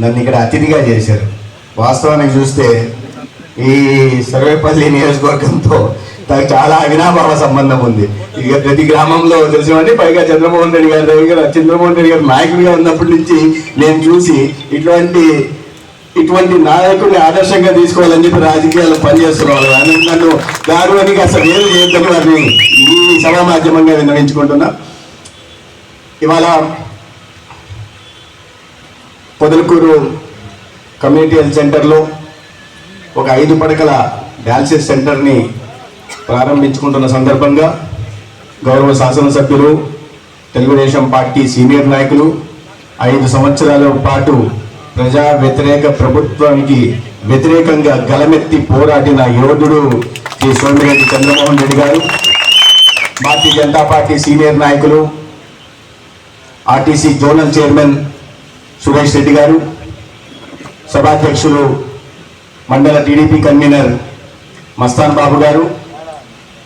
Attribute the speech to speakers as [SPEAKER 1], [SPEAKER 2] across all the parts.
[SPEAKER 1] నన్ను ఇక్కడ అతిథిగా చేశారు. వాస్తవానికి చూస్తే ఈ సర్వేపల్లి నియోజకవర్గంతో నాకు చాలా అవినాభావ సంబంధం ఉంది. ఇక ప్రతి గ్రామంలో తెలిసినవండి పైగా చంద్రమోహన్ రెడ్డి గారి దగ్గర చంద్రమోహన్ రెడ్డి గారు నాయకుడిగా ఉన్నప్పటి నుంచి నేను చూసి ఇటువంటి ఇటువంటి నాయకుడిని ఆదర్శంగా తీసుకోవాలని చెప్పి రాజకీయాల్లో పనిచేస్తున్నారు అని నన్ను దారుణానికి అసలు వేరు చేయొద్దని వారిని ఈ సభా మాధ్యమంగా విన్నవించుకుంటున్నా. ఇవాళ పొదలకూరు కమ్యూనిటీ హెల్త్ సెంటర్లో ఒక ఐదు పడకల డయాలసిస్ సెంటర్ని ప్రారంభించుకుంటున్న సందర్భంగా గౌరవ శాసనసభ్యులు తెలుగుదేశం పార్టీ సీనియర్ నాయకులు ఐదు సంవత్సరాల పాటు ప్రజా వ్యతిరేక ప్రభుత్వానికి వ్యతిరేకంగా గలమెత్తి పోరాడిన యోధుడు శ్రీ సోమిరెడ్డి చంద్రమోహన్ రెడ్డి గారు భారతీయ జనతా పార్టీ సీనియర్ నాయకులు RTC zonal chairman Suresh Reddy గారు సభాధ్యక్షులు మండల టీడీపీ కన్వీనర్ మస్తాన్ బాబు గారు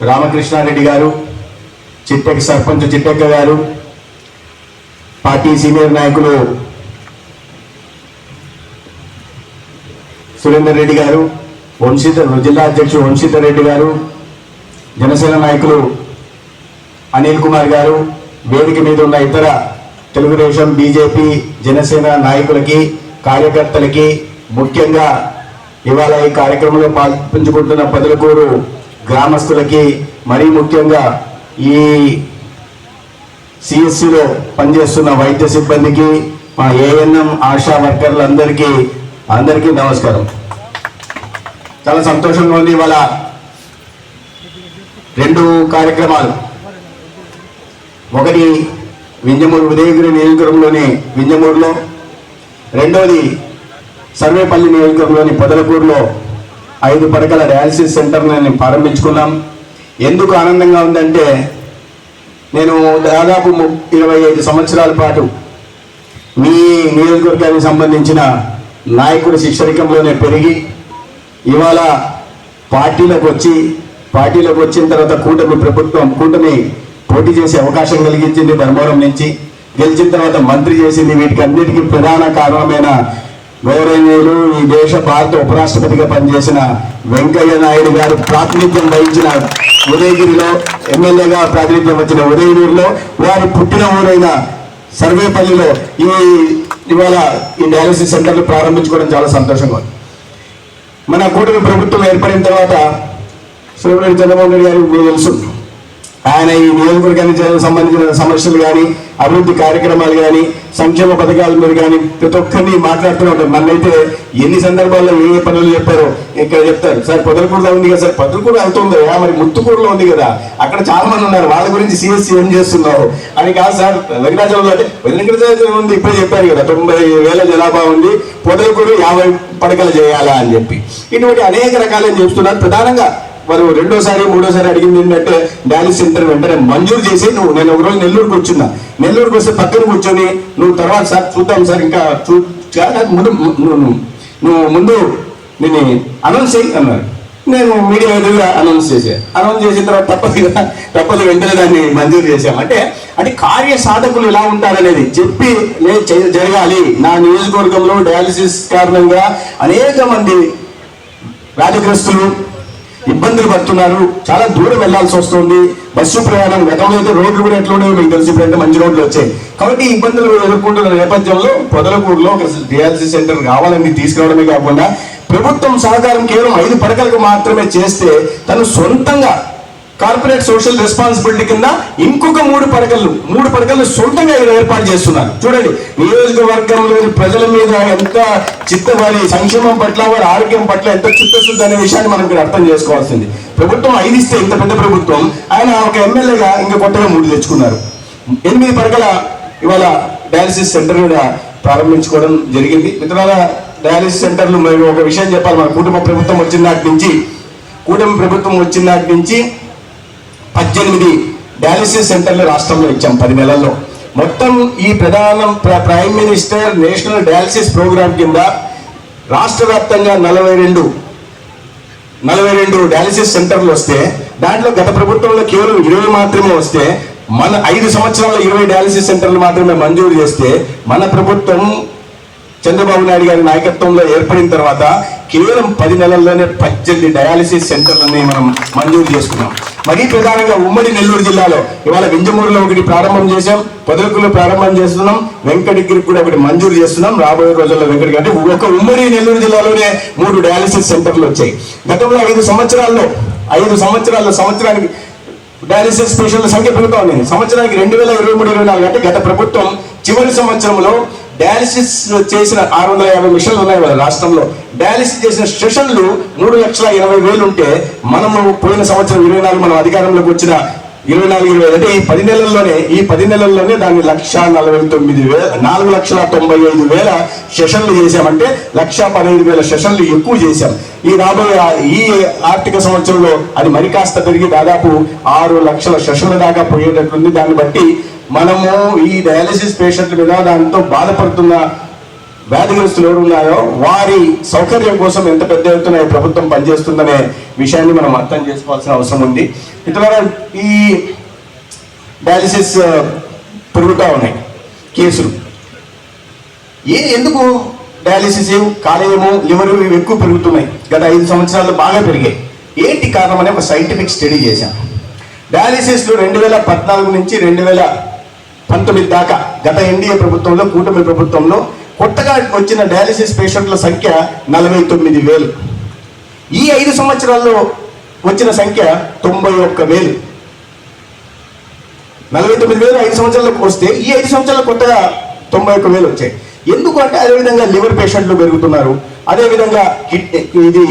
[SPEAKER 1] రామకృష్ణారెడ్డి గారు చిట్టెక్క సర్పంచ్ చిట్టెక్క గారు పార్టీ సీనియర్ నాయకులు సురేందర్ రెడ్డి గారు వంశీత జిల్లా అధ్యక్షుడు వంశీధర్ రెడ్డి గారు జనసేన నాయకులు అనిల్ కుమార్ గారు వేదిక మీద ఉన్న ఇతర తెలుగుదేశం బీజేపీ జనసేన నాయకులకి కార్యకర్తలకి ముఖ్యంగా ఇవాళ ఈ కార్యక్రమంలో పాల్పంచుకుంటున్న పదలకూరు గ్రామస్తులకి మరీ ముఖ్యంగా ఈ సిఎస్సిలో పనిచేస్తున్న వైద్య సిబ్బందికి మా ఏఎన్ఎం ఆశా వర్కర్లందరికీ అందరికీ నమస్కారం. చాలా సంతోషంగా ఉంది ఇవాళ రెండు కార్యక్రమాలు. ఒకటి వింజమూరు ఉదయగిరి నియోజకవర్గంలోని వింజమూరులో రెండవది సర్వేపల్లి నియోజకవర్గంలోని పొదలకూరులో ఐదు పడకల డయాలసిస్ సెంటర్ని ప్రారంభించుకున్నాం. ఎందుకు ఆనందంగా ఉందంటే నేను దాదాపు ఇరవై ఐదు సంవత్సరాల పాటు మీ నియోజకవర్గానికి సంబంధించిన నాయకుడి శిక్షరికంలోనే పెరిగి ఇవాళ పార్టీలోకి వచ్చి పార్టీలోకి వచ్చిన తర్వాత కూటమి ప్రభుత్వం కూటమి పోటీ చేసే అవకాశం కలిగించింది ధర్మవరం నుంచి. గెలిచిన తర్వాత మంత్రి చేసింది వీటికి అన్నిటికీ ప్రధాన కారణమైన గౌరవనీయులు ఈ దేశ భారత ఉపరాష్ట్రపతిగా పనిచేసిన వెంకయ్య నాయుడు గారు ప్రాతినిధ్యం వహించిన ఉదయగిరిలో ఎమ్మెల్యేగా ప్రాతినిధ్యం వచ్చిన ఉదయగిరిలో వారి పుట్టిన ఊరైన సర్వేపల్లిలో ఈ ఇవాళ ఈ డయాలసిస్ సెంటర్లు ప్రారంభించుకోవడం చాలా సంతోషంగా ఉంది. మన కూటమి ప్రభుత్వం ఏర్పడిన తర్వాత సోమిరెడ్డి చంద్రబాబు నాయుడు గారు మీకు తెలుసు. ఆయన ఈ నియోజకవర్గానికి సంబంధించిన సమస్యలు కానీ అభివృద్ధి కార్యక్రమాలు కానీ సంక్షేమ పథకాల మీద కానీ ప్రతి ఒక్కరిని మాట్లాడుతూనే ఉంటారు నన్నైతే ఎన్ని సందర్భాల్లో ఏ ఏ పనులు చెప్పారో ఇక్కడ చెప్తారు. సార్ పొదలకూడదా ఉంది కదా సార్? పొదలకూడ అవుతుంది మరి ముత్తుకూడలో ఉంది కదా? అక్కడ చాలా మంది ఉన్నారు. వాళ్ళ గురించి సిఎస్సి ఏం చేస్తున్నారు? అని కాదు సార్. వెంకటాచలంలో అంటే వెంకటాచలం ఉంది ఇప్పుడే చెప్పారు కదా. తొంభై వేల జనాభా ఉంది. పొదలకూరు యాభై పడకలు చేయాలా అని చెప్పి. ఇటువంటి అనేక రకాలు చెప్తున్నారు. ప్రధానంగా వారు రెండోసారి మూడోసారి అడిగింది ఏంటంటే డయాలిసిస్ సెంటర్ వెంటనే మంజూరు చేసి నువ్వు నేను ఒక రోజు నెల్లూరుకి వచ్చిందా? నెల్లూరుకి వస్తే పక్కన కూర్చొని నువ్వు తర్వాత సార్ చూద్దాం సార్ ఇంకా చూ ముందు నువ్వు నువ్వు- నువ్వు ముందు నేను అనౌన్స్ చేయి అన్నారు. నేను మీడియా ఎదురుగా అనౌన్స్ చేశాను అనౌన్స్ చేసిన తర్వాత తప్పదు తప్పదు వెంటనే దాన్ని మంజూరు చేశాం. అంటే అంటే కార్య సాధకులు ఎలా ఉంటారనేది చెప్పి లే జరగాలి. నా నియోజకవర్గంలో డయాలసిస్ కారణంగా అనేక మంది వ్యాధిగ్రస్తులు ఇబ్బందులు పడుతున్నారు. చాలా దూరం వెళ్ళాల్సి వస్తుంది. బస్సు ప్రయాణం గతంలో అయితే రోడ్లు కూడా ఎట్లా మీకు తెలిసి ఇప్పుడంటే మంచి రోడ్లు వచ్చాయి. కాబట్టి ఇబ్బందులు ఎదుర్కొంటున్న నేపథ్యంలో పొదలకూరులో ఒక డిఆర్సీ సెంటర్ కావాలని తీసుకురావడమే కాకుండా ప్రభుత్వం సహకారం కేవలం ఐదు పడకలకు మాత్రమే చేస్తే తను సొంతంగా కార్పొరేట్ సోషల్ రెస్పాన్సిబిలిటీ కింద ఇంకొక మూడు పడకలు మూడు పడకలు సొంతంగా ఏర్పాటు చేస్తున్నారు. చూడండి నియోజకవర్గంలోని ప్రజల మీద ఎంత చిత్తవారి సంక్షేమం పట్ల వారి ఆరోగ్యం పట్ల ఎంత చిత్తశుద్ధి అనే విషయాన్ని మనం ఇక్కడ అర్థం చేసుకోవాల్సింది. ప్రభుత్వం ఐదు ఇస్తే ఇంత పెద్ద ప్రభుత్వం ఆయన ఒక ఎమ్మెల్యేగా ఇంకా కొత్తగా మూడు తెచ్చుకున్నారు. ఎనిమిది పడకల ఇవాళ డయాలసిస్ సెంటర్ కూడా ప్రారంభించుకోవడం జరిగింది. మిత్రుల డయాలసిస్ సెంటర్లు మేము ఒక విషయం చెప్పాలి మన కుటుంబ ప్రభుత్వం వచ్చిన నాటి నుంచి కూటమి ప్రభుత్వం వచ్చిన నాటి నుంచి పద్దెనిమిది డయాలసిస్ సెంటర్లు రాష్ట్రంలో ఇచ్చాం పది నెలల్లో. మొత్తం ఈ ప్రధాన prime minister national dialysis programme కింద రాష్ట్ర వ్యాప్తంగా నలభై రెండు నలభై రెండు డయాలసిస్ సెంటర్లు వస్తే దాంట్లో గత ప్రభుత్వంలో కేవలం ఇరవై మాత్రమే వస్తే మన ఐదు సంవత్సరాల ఇరవై డయాలసిస్ సెంటర్లు మాత్రమే మంజూరు చేస్తే మన ప్రభుత్వం చంద్రబాబు నాయుడు గారి నాయకత్వంలో ఏర్పడిన తర్వాత కేవలం పది నెలల్లోనే పద్దెనిమిది డయాలసిస్ సెంటర్లని మనం మంజూరు చేసుకున్నాం. మరీ ప్రధానంగా ఉమ్మడి నెల్లూరు జిల్లాలో ఇవాళ వింజమూరులో ఒకటి ప్రారంభం చేశాం పొదలకులో ప్రారంభం చేస్తున్నాం వెంకటగిరికి కూడా ఒకటి మంజూరు చేస్తున్నాం. రాబోయే రోజుల్లో వెంకటగిరి అంటే ఒక ఉమ్మడి నెల్లూరు జిల్లాలోనే మూడు డయాలసిస్ సెంటర్లు వచ్చాయి. గతంలో ఐదు సంవత్సరాల్లో ఐదు సంవత్సరాల్లో సంవత్సరానికి డయాలసిస్ పేషెంట్ల సంఖ్య పెరుగుతా ఉంది సంవత్సరానికి రెండు వేల ఇరవై మూడు ఇరవై నాలుగు అంటే గత ప్రభుత్వం చివరి సంవత్సరంలో డయాలిసిస్ చేసిన ఆరు వందల యాభై మిషన్లు ఉన్నాయి మన రాష్ట్రంలో. డయాలిసిస్ చేసిన సెషన్లు మూడు లక్షల ఇరవై వేలు ఉంటే మనము పోయిన సంవత్సరం ఇరవై నాలుగు మనం అధికారంలోకి వచ్చిన ఇరవై నాలుగు ఇరవై అంటే ఈ పది నెలల్లోనే ఈ పది నెలల్లోనే దాన్ని లక్ష నలభై తొమ్మిది వేల నాలుగు లక్షల తొంభై ఐదు వేల సెషన్లు చేశామంటే లక్ష పదహైదు వేల సెషన్లు ఎక్కువ చేశాం. ఈ రాబోయే ఈ ఆర్థిక సంవత్సరంలో అది మరి కాస్త పెరిగి దాదాపు ఆరు లక్షల సెషన్ల దాకా పోయేటట్లుంది. దాన్ని బట్టి మనము ఈ డయాలసిస్ పేషెంట్ల మీద దాంతో బాధపడుతున్న వ్యాధిగ్రస్తులు ఎవరు ఉన్నారో వారి సౌకర్యం కోసం ఎంత పెద్ద ఎత్తున ఈ ప్రభుత్వం పనిచేస్తుందనే విషయాన్ని మనం అర్థం చేసుకోవాల్సిన అవసరం ఉంది. ఇతర ఈ డయాలసిస్ uh, పెరుగుతూ ఉన్నాయి కేసులు. ఏ ఎందుకు డయాలిసిస్ కాలేయము లివర్ ఇవి ఎక్కువ పెరుగుతున్నాయి? గత ఐదు సంవత్సరాలు బాగా పెరిగాయి. ఏంటి కారణం అనే ఒక సైంటిఫిక్ స్టడీ చేశాం. డయాలిసిస్లో రెండు వేల పద్నాలుగు నుంచి రెండు వేల పంతొమ్మిది దాకా గత ఎన్డీఏ ప్రభుత్వంలో కూటమి ప్రభుత్వంలో కొత్తగా వచ్చిన డయాలిసిస్ పేషెంట్ల సంఖ్య నలభై తొమ్మిది వేలు. ఈ ఐదు సంవత్సరాల్లో వచ్చిన సంఖ్య తొంభై ఒక్క వేలు. నలభై తొమ్మిది వేలు ఐదు సంవత్సరాలకు వస్తే ఈ ఐదు సంవత్సరాలు కొత్తగా తొంభై ఒక్క వేలు వచ్చాయి. ఎందుకు అంటే అదేవిధంగా లివర్ పేషెంట్లు పెరుగుతున్నారు. అదేవిధంగా కిడ్నీ ఇది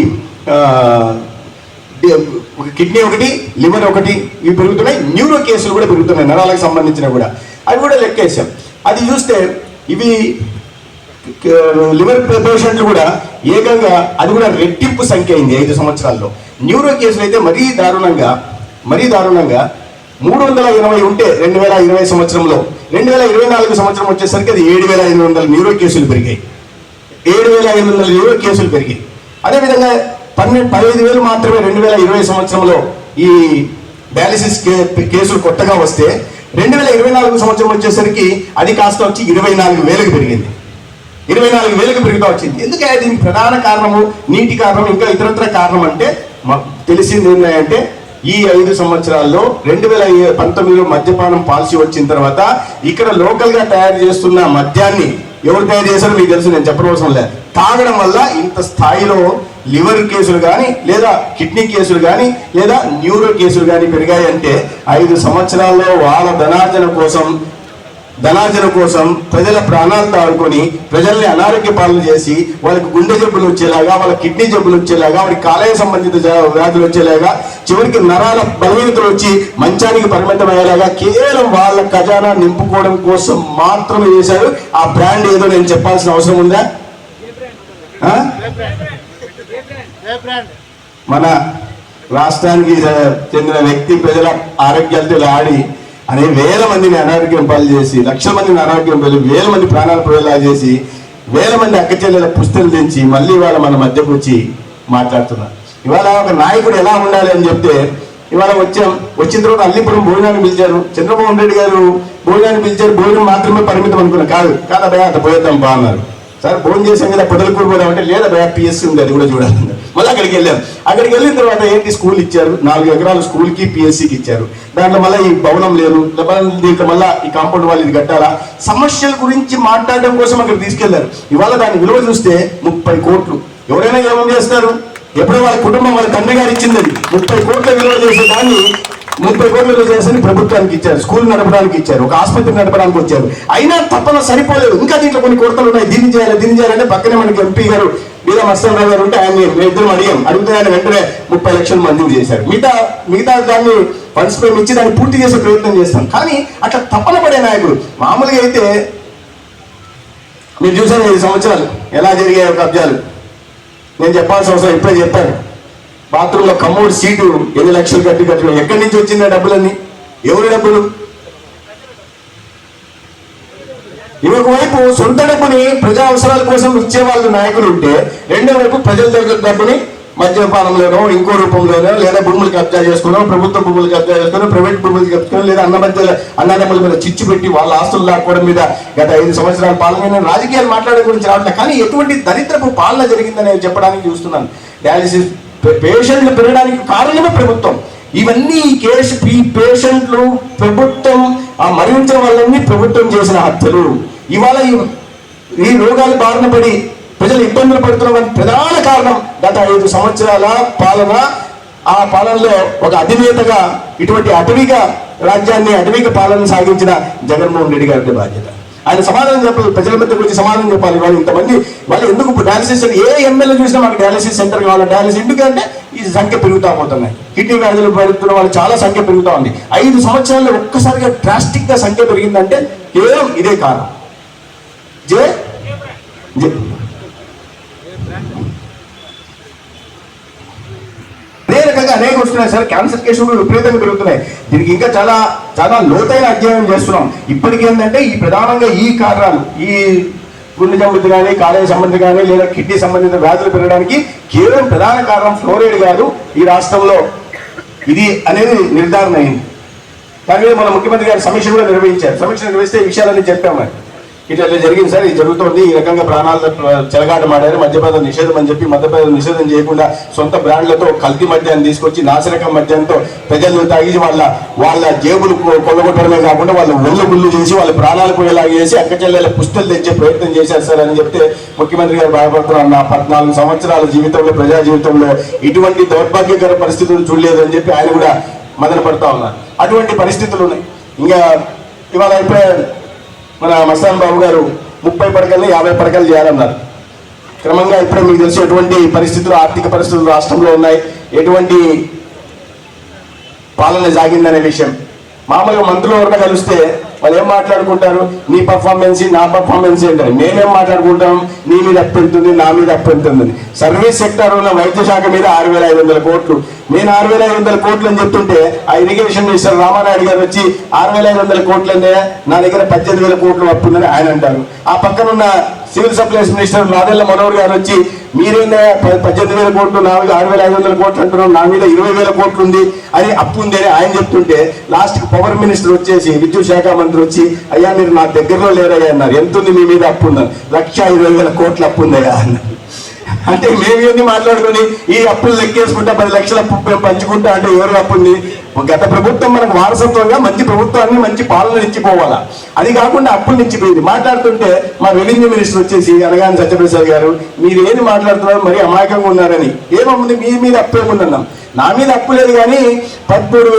[SPEAKER 1] కిడ్నీ ఒకటి లివర్ ఒకటి ఇవి పెరుగుతున్నాయి. న్యూరో కేసులు కూడా పెరుగుతున్నాయి నరాలకు సంబంధించిన కూడా. అవి కూడా లెక్కేసాం అది చూస్తే ఇవి లివర్ పేషెంట్లు కూడా ఏకంగా అది కూడా రెట్టింపు సంఖ్య అయింది ఐదు సంవత్సరాల్లో. న్యూరో కేసులు అయితే మరీ దారుణంగా మరీ దారుణంగా మూడు వందల ఇరవై ఉంటే రెండు వేల ఇరవై సంవత్సరంలో రెండు వేల ఇరవై నాలుగు సంవత్సరం వచ్చేసరికి అది ఏడు వేల ఐదు వందల న్యూరో కేసులు పెరిగాయి. ఏడు వేల ఐదు వందల న్యూరో కేసులు పెరిగాయి. అదేవిధంగా పన్నెండు పదిహేను వేలు మాత్రమే రెండు వేల ఇరవై సంవత్సరంలో ఈ డయాలిసిస్ కే- కేసులు కొత్తగా వస్తే రెండు వేల ఇరవై నాలుగు సంవత్సరం వచ్చేసరికి అది కాస్త వచ్చి ఇరవై నాలుగు వేలకు పెరిగింది. ఇరవై నాలుగు వేలకు పెరుగుతూ వచ్చింది. ఎందుకంటే దీనికి ప్రధాన కారణము నీటి కారణం ఇంకా ఇతరత్ర కారణం అంటే తెలిసింది ఏంటంటే ఈ ఐదు సంవత్సరాల్లో రెండు వేల పంతొమ్మిదిలో మద్యపానం పాలసీ వచ్చిన తర్వాత ఇక్కడ లోకల్గా తయారు చేస్తున్న మద్యాన్ని ఎవరు తయారు చేశారో మీకు తెలుసు నేను చెప్పనవసరం లేదు. తాగడం వల్ల ఇంత స్థాయిలో లివర్ కేసులు కానీ లేదా కిడ్నీ కేసులు కానీ లేదా న్యూరో కేసులు కానీ పెరిగాయంటే ఐదు సంవత్సరాల్లో వాళ్ళ ధనార్జన కోసం ధనార్జన కోసం ప్రజల ప్రాణాలు తాడుకొని ప్రజల్ని అనారోగ్య పాలన చేసి వాళ్ళకి గుండె జబ్బులు వచ్చేలాగా వాళ్ళ కిడ్నీ జబ్బులు వచ్చేలాగా వాళ్ళకి కాలేయ సంబంధిత వ్యాధులు వచ్చేలాగా చివరికి నరాల బలహీనతలు వచ్చి మంచానికి పరిమితం అయ్యేలాగా కేవలం వాళ్ళ ఖజానా నింపుకోవడం కోసం మాత్రమే చేశారు. ఆ బ్రాండ్ ఏదో నేను చెప్పాల్సిన అవసరం ఉందా? మన రాష్ట్రానికి చెందిన వ్యక్తి ప్రజల ఆరోగ్యాలతో ఆడి అనే వేల మందిని అనారోగ్యం పాలు చేసి లక్షల మందిని అనారోగ్యం పాలు వేల మంది ప్రాణాలు పోయేలా చేసి వేల మంది అక్క చెల్లెల పుస్తలు తెంచి మళ్ళీ ఇవాళ మన మధ్యకు వచ్చి మాట్లాడుతున్నారు. ఇవాళ ఒక నాయకుడు ఎలా ఉండాలి అని చెప్తే ఇవాళ వచ్చాం వచ్చిన తర్వాత అల్లిపురం భోజనాన్ని పిలిచారు. చంద్రబాబు రెడ్డి గారు భోజనాన్ని పిలిచారు భోజనం మాత్రమే పరిమితం అనుకున్నా కాదు కాదు అబ్బాయి అంత పోయేద్దాం బాగున్నారు సార్ ఫోన్ చేసాం కదా పొదలకూరు పోదాం అంటే లేదా భయ పిఎస్సీ ఉంది అది కూడా చూడాలి. మళ్ళీ అక్కడికి వెళ్ళాం. అక్కడికి వెళ్ళిన తర్వాత ఏంటి స్కూల్ ఇచ్చారు. నాలుగు ఎకరాలు స్కూల్కి పిఎస్సికి ఇచ్చారు. దాంట్లో మళ్ళీ ఈ భవనం లేదు. దీంట్లో మళ్ళీ ఈ కాంపౌండ్ వాళ్ళు ఇది కట్టాలా? సమస్యల గురించి మాట్లాడడం కోసం అక్కడ తీసుకెళ్ళారు. ఇవాళ దాని విలువ చూస్తే ముప్పై కోట్లు. ఎవరైనా ఏమేం చేస్తారు? ఎప్పుడో వాళ్ళ కుటుంబం వాళ్ళ తండ్రి గారు ఇచ్చింది ముప్పై కోట్ల విలువ చేసే దాన్ని ముప్పై కోట్ల విలువ చేసి ప్రభుత్వానికి ఇచ్చారు స్కూల్ నడపడానికి ఇచ్చారు ఒక ఆసుపత్రి నడపడానికి వచ్చారు. అయినా తప్పన సరిపోలేదు. ఇంకా దీంట్లో కొన్ని కొరతలు ఉన్నాయి. దీన్ని చేయాలి దీన్ని చేయాలంటే పక్కనే మనకి ఎంపీ గారు వీరా మత్స్యరావు గారు ఉంటే ఆయన ఇద్దరు అడిగాం. అడిగితే ఆయన వెంటనే ముప్పై లక్షలు మంజూరు చేశారు. మిగతా మిగతా దాన్ని ఫండ్స్ మేము ఇచ్చి దాన్ని పూర్తి చేసే ప్రయత్నం చేస్తాం. కానీ అట్లా తప్పన పడే నాయకుడు. మామూలుగా అయితే మీరు చూసారు ఐదు సంవత్సరాలు ఎలా జరిగాయో కబ్జాలు? నేను చెప్పాల్సిన అవసరం ఇప్పుడే చెప్పాను. బాత్రూంలో కమ్మూడు సీటు ఎన్ని లక్షలు కట్టి కట్టిన ఎక్కడి నుంచి వచ్చింది ఆ డబ్బులన్నీ? ఎవరి డబ్బులు? ఇవి ఒకవైపు సొంత డబ్బుని ప్రజా అవసరాల కోసం ఇచ్చే వాళ్ళు నాయకులు ఉంటే రెండో వైపు ప్రజల దగ్గర డబ్బుని మద్యపానంలోనో ఇంకో రూపంలోనో లేదా భూములు కబ్జా చేసుకునో ప్రభుత్వ భూములు కబ్జా చేసుకునో ప్రైవేట్ భూములు కబ్జా లేదా అన్న మధ్య అన్నదమ్ముల మీద చిచ్చు పెట్టి వాళ్ళ ఆస్తులు లాక్కోవడం మీద గత ఐదు సంవత్సరాల పాలన రాజకీయాలు మాట్లాడే గురించి రావట్లేదు కానీ ఎటువంటి దరిద్రపు పాలన జరిగిందని చెప్పడానికి చూస్తున్నాను. డయాలసిస్ పేషెంట్లు పెరగడానికి కారణమే ప్రభుత్వం. ఇవన్నీ ఈ కేసు ఈ పేషెంట్లు ప్రభుత్వం ఆ మరణించడం వల్లన్నీ ప్రభుత్వం చేసిన హత్యలు. ఇవాళ ఈ- రోగాలు బారిన పడి ప్రజలు ఇబ్బందులు పడుతున్న ప్రధాన కారణం గత ఐదు సంవత్సరాల పాలన. ఆ పాలనలో ఒక అధినేతగా ఇటువంటి అటవిక రాజ్యాన్ని అటవిక పాలన సాగించిన జగన్మోహన్ రెడ్డి గారి బాధ్యత. ఆయన సమాధానం చెప్పాలి ప్రజల మధ్య గురించి సమాధానం చెప్పాలి. వాళ్ళు ఇంతమంది వాళ్ళు ఎందుకు డయాలసిస్ ఏ ఎమ్మెల్యే చూసినా మాకు డయాలసిస్ సెంటర్ కావాలి? డయాలసిస్ ఎందుకంటే ఈ సంఖ్య పెరుగుతూ పోతున్నాయి కిడ్నీ వ్యాధులు పెరుగుతున్న వాళ్ళు చాలా సంఖ్య పెరుగుతూ ఉంది. ఐదు సంవత్సరాల్లో ఒక్కసారిగా డ్రాస్టిక్గా సంఖ్య పెరిగిందంటే కేవలం ఇదే కారణం. జే? జే- అదే రకంగా అనేక వస్తున్నాయి. సార్ క్యాన్సర్ కేసులు విపరీతంగా పెరుగుతున్నాయి. దీనికి ఇంకా చాలా చాలా లోతైన అధ్యయనం చేస్తున్నాం. ఇప్పటికి ఏంటంటే ఈ ప్రధానంగా ఈ కారణాలు ఈ గుండె జబ్బులు కానీ కాలేయ సంబంధి కానీ లేదా కిడ్నీ సంబంధిత వ్యాధులు పెరగడానికి కేవలం ప్రధాన కారణం ఫ్లోరైడ్ కాదు ఈ రాష్ట్రంలో. ఇది అనేది నిర్ధారణ అయింది. దాని మీద మన ముఖ్యమంత్రి గారు సమీక్ష కూడా నిర్వహించారు. సమీక్ష నిర్వహిస్తే ఈ విషయాలన్నీ చెప్పాము మరి. ఇట్లా ఇట్లా జరిగింది సార్ ఇది జరుగుతోంది ఈ రకంగా ప్రాణాలతో చెలగాట మాడారు నిషేధం అని చెప్పి మద్యపానం నిషేధం చేయకుండా సొంత బ్రాండ్లతో కల్తీ మద్యాన్ని తీసుకొచ్చి నాశనకం మద్యంతో ప్రజలు తాగి వాళ్ళ వాళ్ళ జేబులు కొల్లగొట్టడమే కాకుండా వాళ్ళ ఒళ్ళు గుళ్ళు చేసి వాళ్ళ ప్రాణాలు పోయేలాగా చేసి అక్క చెల్లెల పుస్తలు తెచ్చే ప్రయత్నం చేశారు సార్ అని చెప్తే ముఖ్యమంత్రి గారు బాధపడుతున్నారు. నా పద్నాలుగు సంవత్సరాల జీవితంలో ప్రజా జీవితంలో ఇటువంటి దౌర్భాగ్యకర పరిస్థితులు చూడలేదు అని చెప్పి ఆయన కూడా మదన పడతా ఉన్నారు. అటువంటి పరిస్థితులు ఉన్నాయి. ఇంకా ఇవాళ అయిపోయారు మన మస్తాన్ బాబు గారు ముప్పై పడకల్ని యాభై పడకలు చేయాలన్నారు. క్రమంగా ఇప్పుడే మీకు తెలిసి ఎటువంటి పరిస్థితులు ఆర్థిక పరిస్థితులు రాష్ట్రంలో ఉన్నాయి ఎటువంటి పాలన సాగిందనే విషయం. మామూలుగా మంత్రులు ఎవరిన కలిస్తే వాళ్ళు ఏం మాట్లాడుకుంటారు? నీ పర్ఫార్మెన్స్ నా పర్ఫార్మెన్స్ ఏంటని. మేమేం మాట్లాడుకుంటాం? నీ మీద అప్పు నా మీద అప్పు సర్వీస్ సెక్టర్ ఉన్న వైద్య శాఖ మీద ఆరు వేల ఐదు వందల కోట్లు. నేను ఆరు వేల ఐదు వందల కోట్లు అని చెప్తుంటే ఆ ఇరిగేషన్ మినిస్టర్ రామారాయుడు గారు వచ్చి ఆరు వేల ఐదు వందల కోట్లు నా దగ్గర పద్దెనిమిది వేల కోట్లు అప్పుందని ఆయన అంటారు. ఆ పక్కన ఉన్న civil supplies minister Nadella Manohar గారు వచ్చి మీరేందా పది పద్దెనిమిది వేల కోట్లు నాలుగు ఆరు వేల ఐదు వందల కోట్లు అంటున్నారు నా మీద ఇరవై వేల కోట్లు ఉంది. అని అప్పు ఉంది అని ఆయన చెప్తుంటే లాస్ట్ పవర్ మినిస్టర్ వచ్చేసి విద్యుత్ శాఖ మంత్రి వచ్చి అయ్యా మీరు నా దగ్గరలో లేరయ్యా అన్నారు. ఎంత ఉంది మీ మీద అప్పు? ఉందని లక్ష ఇరవై వేల కోట్లు అప్పు ఉందయ్యా అన్నారు. అంటే మేము ఇవన్నీ మాట్లాడుకొని ఈ అప్పులు లెక్కేసుకుంటా పది లక్షల అప్పు పంచుకుంటా అంటే ఎవరు అప్పు ఉంది? గత ప్రభుత్వం మనకు వారసత్వంగా మంచి ప్రభుత్వాన్ని మంచి పాలన ఇచ్చిపోవాలా? అది కాకుండా అప్పులు నిచ్చిపోయింది. మాట్లాడుతుంటే మా రెవెన్యూ మినిస్టర్ వచ్చేసి అనగాని సత్యప్రసాద్ గారు మీరు ఏది మాట్లాడుతున్నారు? మరి అమాయకంగా ఉన్నారని. ఏమవుంది మీ మీద అప్పు నా మీద అప్పు లేదు కానీ పదమూడు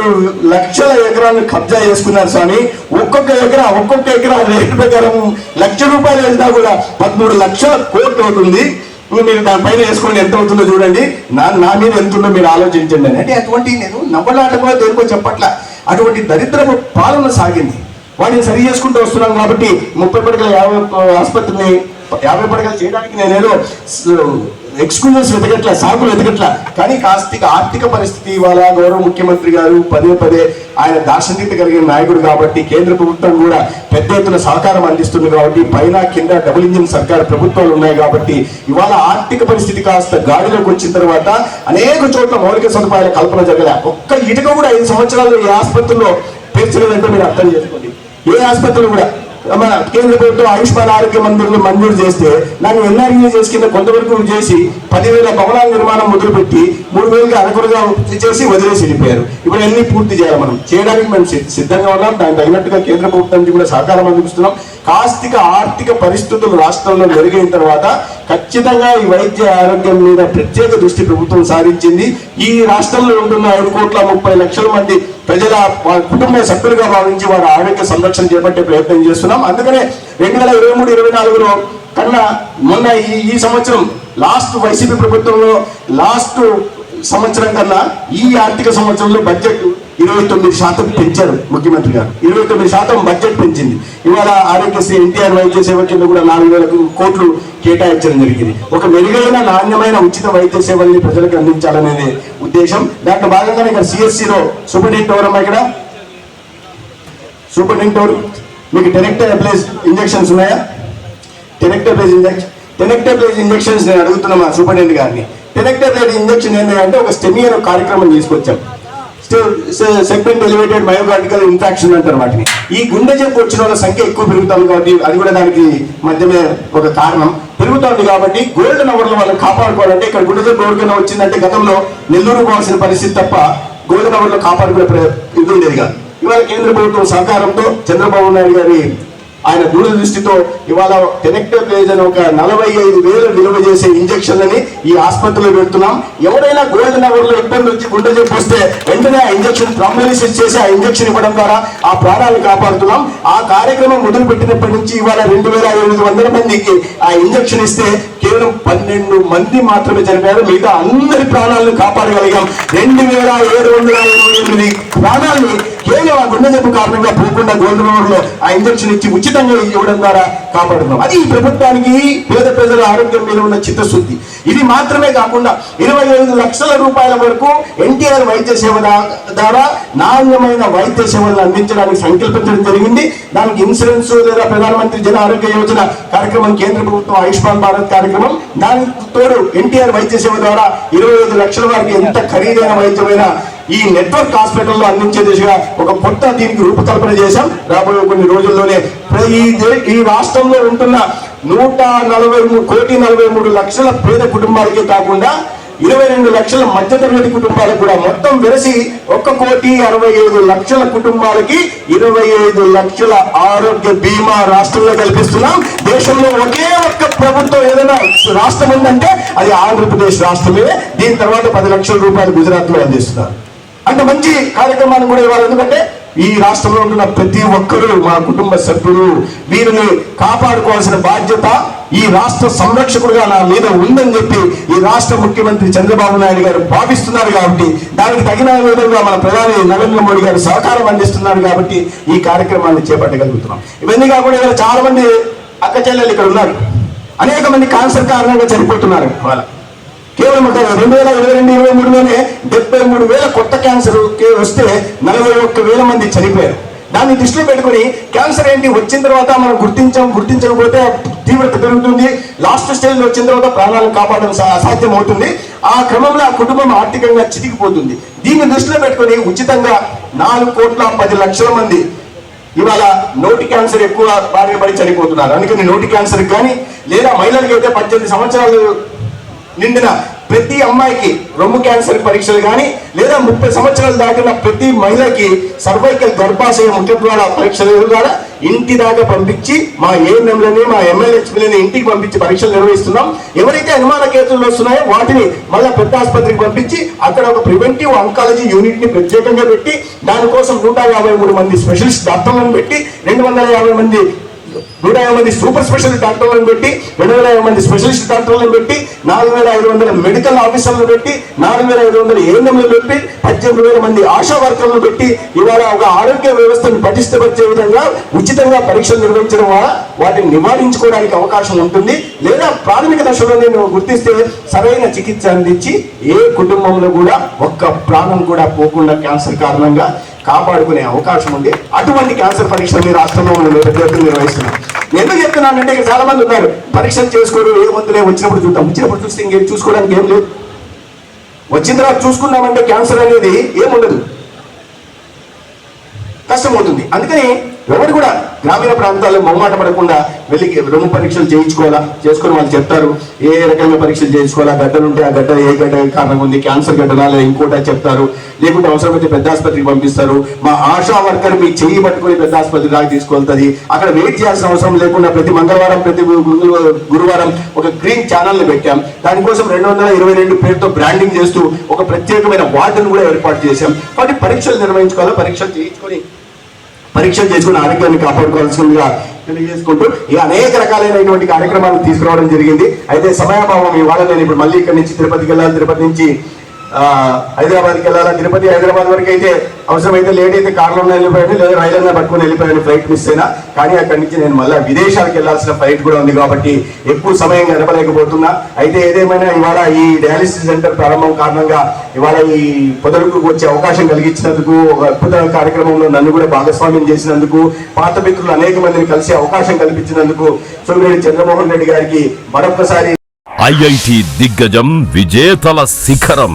[SPEAKER 1] లక్షల ఎకరాలను కబ్జా చేసుకున్నారు స్వామి. ఒక్కొక్క ఎకరా ఒక్కొక్క ఎకరా రేటు ప్రకారం లక్ష రూపాయలు వెళ్తా కూడా పదమూడు లక్షల కోట్లు అవుతుంది. ఇప్పుడు మీరు దానిపైన వేసుకోండి ఎంత అవుతుందో చూడండి. నా నా మీద ఎంత ఉందో మీరు ఆలోచించండి అని. అంటే అటువంటి నేను నవ్వలాట కూడా దేనికో చెప్పట్ల. అటువంటి దరిద్రపు పాలన సాగింది. వాటిని సరి చేసుకుంటూ వస్తున్నాం కాబట్టి ముప్పై పడకల యాభై ఆసుపత్రిని యాభై పడకలు చేయడానికి నేనేదో ఎక్స్క్లూజన్స్ వెతకట్ల సాకులు వెతకట్ల. కానీ కాస్తిక ఆర్థిక పరిస్థితి ఇవాళ గౌరవ ముఖ్యమంత్రి గారు పదే పదే ఆయన దార్శనికత కలిగిన నాయకుడు కాబట్టి కేంద్ర ప్రభుత్వం కూడా పెద్ద ఎత్తున సహకారం అందిస్తుంది కాబట్టి పైన కింద డబుల్ ఇంజిన్ సర్కార్ ప్రభుత్వాలు ఉన్నాయి కాబట్టి ఇవాళ ఆర్థిక పరిస్థితి కాస్త గాడిలోకి వచ్చిన తర్వాత అనేక చోట్ల మౌలిక సదుపాయాల కల్పన జరగలే. ఒక్క ఇటుక కూడా ఐదు సంవత్సరాలు ఈ ఆసుపత్రిలో పేర్చలేదంటే మీరు అర్థం చేసుకోండి. ఏ ఆసుపత్రులు కూడా మన కేంద్ర ప్రభుత్వం ఆయుష్మాన్ ఆరోగ్య మందిర్లు మంజూరు చేస్తే దాన్ని ఎన్ఆర్ఈ కింద కొంతవరకు చేసి పదివేల భవనాల నిర్మాణం మొదలుపెట్టి మూడు వేలుగా అరకొరగా చేసి వదిలేసి వెళ్ళిపోయారు. ఇప్పుడు అన్ని పూర్తి చేయాలి మనం. చేయడానికి మేము సిద్ధంగా ఉన్నాం. దానికి తగినట్టుగా కేంద్ర ప్రభుత్వం నుంచి కూడా సహకారం అందిస్తున్నాం. కాస్తిక ఆర్థిక పరిస్థితులు రాష్ట్రంలో మెరుగైన తర్వాత ఖచ్చితంగా ఈ వైద్య ఆరోగ్యం మీద ప్రత్యేక దృష్టి ప్రభుత్వం సారించింది. ఈ రాష్ట్రంలో ఉంటున్న ఐదు కోట్ల ముప్పై లక్షల మంది ప్రజల కుటుంబ సభ్యులుగా భావించి వారి ఆరోగ్య సంరక్షణ చేపట్టే ప్రయత్నం చేస్తున్నాం. అందుకనే రెండు వేల ఇరవై మూడు ఇరవై నాలుగులో కన్నా మొన్న ఈ ఈ సంవత్సరం లాస్ట్ వైసీపీ ప్రభుత్వంలో లాస్ట్ సంవత్సరం కన్నా ఈ ఆర్థిక సంవత్సరంలో బడ్జెట్ ఇరవై తొమ్మిది శాతం పెంచారు ముఖ్యమంత్రి గారు. ఇరవై తొమ్మిది శాతం బడ్జెట్ పెంచింది. ఇవాళ ఆరోగ్యశ్రీ ఎన్టీఆర్ వైద్య సేవ కింద కూడా నాలుగు వేల కోట్లు కేటాయించడం జరిగింది. ఒక మెరుగైన నాణ్యమైన ఉచిత వైద్య సేవల్ని ప్రజలకు అందించాలనేది ఉద్దేశం. దాంట్లో భాగంగానే ఇక్కడ సిఎస్సిలో సూపరింటెండెంట్ ఎవరమ్మా ఇక్కడ? సూపరింటెండెంట్ మీకు టెనెక్టర్ ప్లేస్ ఇంజెక్షన్స్ ఉన్నాయా? Tenecteplase injection tenecteplase injections నేను అడుగుతున్నా మా సూపరింటెండెంట్ గారిని. టెనెక్టర్ రేట్ ఇంజెక్షన్ ఏంటంటే ఒక స్టెమియర్ కార్యక్రమం తీసుకొచ్చాం. సెగ్మెంట్ ఎలివేటెడ్ మయోకార్డికల్ ఇన్ఫెక్షన్ అంటారు వాటిని. ఈ గుండె జబ్బు వచ్చిన వాళ్ళ సంఖ్య ఎక్కువ పెరుగుతుంది కాబట్టి అది కూడా దానికి మధ్యమే ఒక కారణం. పెరుగుతోంది కాబట్టి గోల్డెన్ అవర్లో వాళ్ళని కాపాడుకోవాలంటే ఇక్కడ గుండె జబ్బు ఎవరికైనా వచ్చిందంటే గతంలో నెల్లూరు పోవాల్సిన పరిస్థితి తప్ప గోల్డెన్ అవర్లో కాపాడుకునే ఇది ఉండేది కాదు. ఇవాళ కేంద్ర ప్రభుత్వం సహకారంతో చంద్రబాబు నాయుడు గారి ఆయన దూరదృష్టితో ఇవాళ టెనెక్టోప్లేజ్ అని ఒక నలభై ఐదు వేలు నిల్వ చేసే ఇంజక్షన్లని ఈ ఆసుపత్రిలో పెడుతున్నాం. ఎవరైనా గోల్డ్ నగర్లో ఇబ్బంది వచ్చి గుండె చెప్పి వస్తే వెంటనే ఆ ఇంజక్షన్ ప్రాంబలిసిస్ చేసి ఆ ఇంజక్షన్ ఇవ్వడం ద్వారా ఆ ప్రాణాలను కాపాడుతున్నాం. ఆ కార్యక్రమం మొదలు పెట్టినప్పటి నుంచి ఇవాళ రెండు వేల ఎనిమిది వందల మందికి ఆ ఇంజక్షన్ ఇస్తే కేవలం పన్నెండు మంది మాత్రమే చనిపోయారు. మిగతా అందరి ప్రాణాలను కాపాడగలిగాం. రెండు వేల ఏడు వందల ఎనిమిది ప్రాణాలను కేవలం ఆ గుండె జబ్బు కారణంగా పోకుండా గోల్డ్ అవర్లో ఆ ఇంజక్షన్ ఇచ్చి ఉచితంగా ఇవ్వడం ద్వారా కాపాడుతున్నాం. అది ఈ ప్రభుత్వానికి పేద ప్రజల ఆరోగ్యం మీద ఉన్న చిత్తశుద్ధి. ఇది మాత్రమే కాకుండా ఇరవై ఐదు లక్షల రూపాయల వరకు ఎన్టీఆర్ వైద్య సేవ ద్వారా నాణ్యమైన వైద్య సేవలను అందించడానికి సంకల్పించడం జరిగింది. దానికి ఇన్సూరెన్స్ లేదా ప్రధానమంత్రి జన ఆరోగ్య యోజన కార్యక్రమం కేంద్ర ప్రభుత్వం ఆయుష్మాన్ భారత్ కార్యక్రమం. దానికి తోడు ఎన్టీఆర్ వైద్య సేవ ద్వారా ఇరవై ఐదు లక్షల వారికి ఎంత ఖరీదైన వైద్యమైన ఈ నెట్వర్క్ హాస్పిటల్లో అందించే దిశగా ఒక కొత్త దీనికి రూపకల్పన చేశాం. రాబోయే కొన్ని రోజుల్లోనే ఈ ఈ రాష్ట్రంలో ఉంటున్న నూట నలభై మూడు కోటి నలభై మూడు లక్షల పేద కుటుంబాలకే కాకుండా ఇరవై రెండు లక్షల మధ్యతరగతి కుటుంబాలకు కూడా మొత్తం వెరసి ఒక్క కోటి అరవై ఐదు లక్షల కుటుంబాలకి ఇరవై ఐదు లక్షల ఆరోగ్య బీమా రాష్ట్రంలో కల్పిస్తున్నాం. దేశంలో ఒకే ఒక్క ప్రభుత్వం ఏదైనా రాష్ట్రం ఉందంటే అది ఆంధ్రప్రదేశ్ రాష్ట్రమే. దీని తర్వాత పది లక్షల రూపాయలు గుజరాత్లో అందిస్తున్నారు. అంటే మంచి కార్యక్రమాన్ని కూడా ఇవ్వాలి. ఎందుకంటే ఈ రాష్ట్రంలో ఉంటున్న ప్రతి ఒక్కరూ మా కుటుంబ సభ్యులు వీరిని కాపాడుకోవాల్సిన బాధ్యత ఈ రాష్ట్ర సంరక్షకుడుగా నా మీద ఉందని చెప్పి ఈ రాష్ట్ర ముఖ్యమంత్రి చంద్రబాబు నాయుడు గారు భావిస్తున్నారు కాబట్టి దానికి తగిన విధంగా మన ప్రధాని నరేంద్ర మోడీ గారు సహకారం అందిస్తున్నారు కాబట్టి ఈ కార్యక్రమాన్ని చేపట్టగలుగుతున్నాం. ఇవన్నీ కాకుండా ఇక్కడ చాలా మంది అక్క చెల్లెలు ఇక్కడ ఉన్నారు. అనేక మంది క్యాన్సర్ కారణంగా చనిపోతున్నారు. వాళ్ళ కేవలం రెండు వేల ఇరవై రెండు ఇరవై మూడులోనే డెబ్బై మూడు వేల కొత్త క్యాన్సర్ వస్తే నలభై ఒక్క వేల మంది చనిపోయారు. దాన్ని దృష్టిలో పెట్టుకుని క్యాన్సర్ ఏంటి వచ్చిన తర్వాత మనం గుర్తించాం గుర్తించకపోతే తీవ్రత పెరుగుతుంది. లాస్ట్ స్టేజ్లో వచ్చిన తర్వాత ప్రాణాలను కాపాడడం సా- అవుతుంది ఆ క్రమంలో ఆ కుటుంబం ఆర్థికంగా చితికిపోతుంది. దీన్ని దృష్టిలో పెట్టుకుని ఉచితంగా నాలుగు కోట్ల పది లక్షల మంది ఇవాళ నోటి క్యాన్సర్ ఎక్కువ బారిన పడి చనిపోతున్నారు. అందుకని నోటి క్యాన్సర్ కానీ లేదా మహిళలకి అయితే పద్దెనిమిది సంవత్సరాలు నిండిన ప్రతి అమ్మాయికి రొమ్ము క్యాన్సర్ పరీక్షలు కానీ లేదా ముప్పై సంవత్సరాలు దాటిన ప్రతి మహిళకి సర్వైకల్ గర్భాశయ ముఖ్యద్వార పరీక్షలు ద్వారా ఇంటి దాకా పంపించి మా ఏఎన్ఎంలని మా ఎమ్మెల్యేలని ఇంటికి పంపించి పరీక్షలు నిర్వహిస్తున్నాం. ఎవరైతే అనుమాన కేసులు వస్తున్నాయో వాటిని మళ్ళీ పెద్ద ఆసుపత్రికి పంపించి అక్కడ ఒక ప్రివెంటివ్ అంకాలజీ యూనిట్ని ప్రత్యేకంగా పెట్టి దానికోసం నూట యాభై మూడు మంది స్పెషలిస్ట్ డాక్టర్లను పెట్టి రెండు వందల యాభై మంది నూట యాభై మంది సూపర్ స్పెషల్ డాక్టర్లను పెట్టి రెండు వేల యాభై మంది స్పెషలిస్ట్ డాక్టర్లను పెట్టి నాలుగు వేల ఐదు వందల మెడికల్ ఆఫీసర్లను పెట్టి నాలుగు వేల ఐదు వందల ఏఎన్ఎంలు పెట్టి పద్దెనిమిది వేల మంది ఆశా వర్కర్లను పెట్టి ఇవాళ ఒక ఆరోగ్య వ్యవస్థను పటిష్టపరిచే విధంగా ఉచితంగా పరీక్షలు నిర్వహించడం వల్ల వాటిని నివారించుకోవడానికి అవకాశం ఉంటుంది. లేదా ప్రాథమిక దశలో నేను గుర్తిస్తే సరైన చికిత్స అందించి ఏ కుటుంబంలో కూడా ఒక్క ప్రాణం కూడా పోకుండా క్యాన్సర్ కారణంగా కాపాడుకునే అవకాశం ఉంది. అటువంటి క్యాన్సర్ పరీక్షలు మీ రాష్ట్రంలో ఉన్న పెద్ద ఎత్తున నిర్వహిస్తున్నాం. ఎందుకు చెప్తున్నానంటే ఇక్కడ చాలా మంది ఉన్నారు. పరీక్షలు చేసుకోరు ఏ మందులే వచ్చినప్పుడు చూద్దాం. వచ్చినప్పుడు చూస్తే ఇంకేం చూసుకోవడానికి ఏం లేదు. వచ్చిన తర్వాత చూసుకున్నామంటే క్యాన్సర్ అనేది ఏముండదు కష్టమవుతుంది అందుకని ఎవరు కూడా గ్రామీణ ప్రాంతాల్లో మొహమాట పడకుండా వెళ్ళి రొమ్ము పరీక్షలు చేయించుకోవాలా? చేసుకొని వాళ్ళు చెప్తారు. ఏ రకమైన పరీక్షలు చేయించుకోవాలా? గడ్డలు ఉంటే ఆ గడ్డ ఏ గడ్డ కారణంగా ఉంది? క్యాన్సర్ గడ్డలా లేదా ఇంకోటా చెప్తారు. లేకుంటే అవసరమైతే పెద్ద ఆసుపత్రికి పంపిస్తారు. మా ఆశా వర్కర్ మీ చెయ్యి పట్టుకొని పెద్ద ఆసుపత్రి దాకా తీసుకెళ్తుంది అక్కడ వెయిట్ చేయాల్సిన అవసరం లేకుండా ప్రతి మంగళవారం ప్రతి గురు- గురువారం ఒక గ్రీన్ ఛానల్ని పెట్టాం. దానికోసం రెండు వందల ఇరవై రెండు పేరుతో బ్రాండింగ్ చేస్తూ ఒక ప్రత్యేకమైన వార్డును కూడా ఏర్పాటు చేశాం. కాబట్టి పరీక్షలు నిర్వహించుకోవాలి? పరీక్షలు చేయించుకొని పరీక్షలు చేసుకుని ఆరోగ్యాన్ని కాపాడుకోవాల్సిందిగా తెలియజేసుకుంటూ ఈ అనేక రకాలైనటువంటి కార్యక్రమాలు తీసుకురావడం జరిగింది. అయితే సమయాభావం ఇవాళ నేను ఇప్పుడు మళ్ళీ ఇక్కడ నుంచి తిరుపతికి వెళ్ళాలి. తిరుపతి నుంచి హైదరాబాద్కి వెళ్ళాలా? తిరుపతి హైదరాబాద్ వరకు అయితే అవసరమైతే లేట్ అయితే కార్లో వెళ్ళిపోయాను లేదా రైలన్నా పట్టుకొని వెళ్ళిపోయాను ఫ్లైట్ మిస్ అయినా. కానీ అక్కడి నుంచి నేను మళ్ళీ విదేశాలకు వెళ్ళాల్సిన ఫ్లైట్ కూడా ఉంది కాబట్టి ఎక్కువ సమయం గడపలేకపోతున్నా. అయితే ఏదేమైనా ఇవాళ ఈ డయాలిసిస్ సెంటర్ ప్రారంభం కారణంగా ఇవాళ ఈ పొదలకు వచ్చే అవకాశం కలిగించినందుకు ఒక అద్భుత కార్యక్రమంలో నన్ను కూడా భాగస్వామ్యం చేసినందుకు పాత మిత్రులు అనేక మందిని కలిసే అవకాశం కల్పించినందుకు సోమిరెడ్డి చంద్రమోహన్ రెడ్డి గారికి మరొకసారి
[SPEAKER 2] ఐఐటి దిగ్గజం విజేతల శిఖరం.